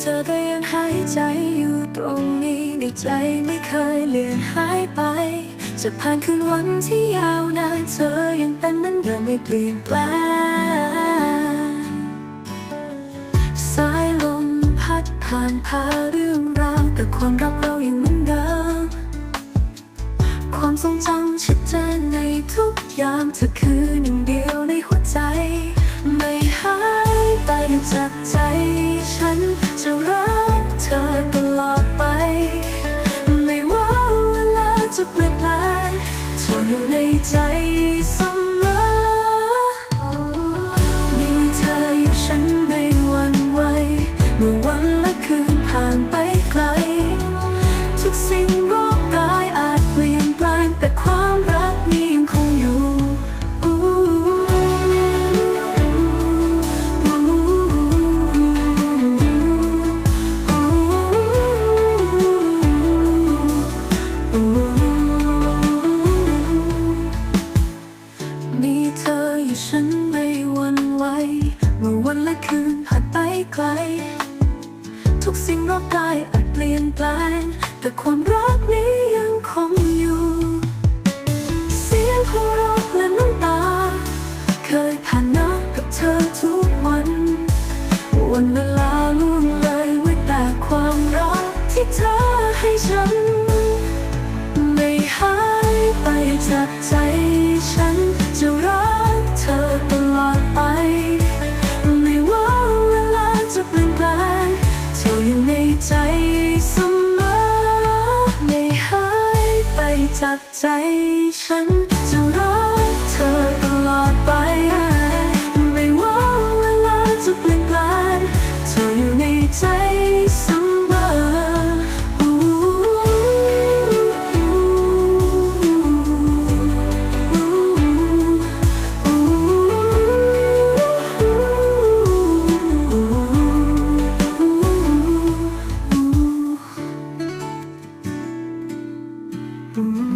เธอก็ยังหายใจอยู่ตรงนี้ในใจไม่เคยเลือนหายไป จะผ่านคืนวันที่ยาวนานเธอยังเป็นเหนั้นเดิมไม่เปลี่ยนแปลงสายลมพัดผ่านพาเรื่องราวแต่ความรักเรายังเหมือนเดิมความทรงจำชัดเจนในทุกอย่างเธอคือหนึ่งเดียวในหัวใจ ไม่หายไปจากใจ สิ่งรอบกายอาจเปลี่ยนแปลง แต่ความรักนี้ยังคงอยู่ เสียงหัวเราะและน้ำตา เคยผ่านนักกับเธอทุกวัน วันเวลาล่วงเลยไว้แต่ความรักที่เธอให้ฉัน จากใจฉันจะรักเธอตลอดไป ไม่ว่าเวลาจะเปลี่ยนแปลงเธออยู่ในใจเสมออืม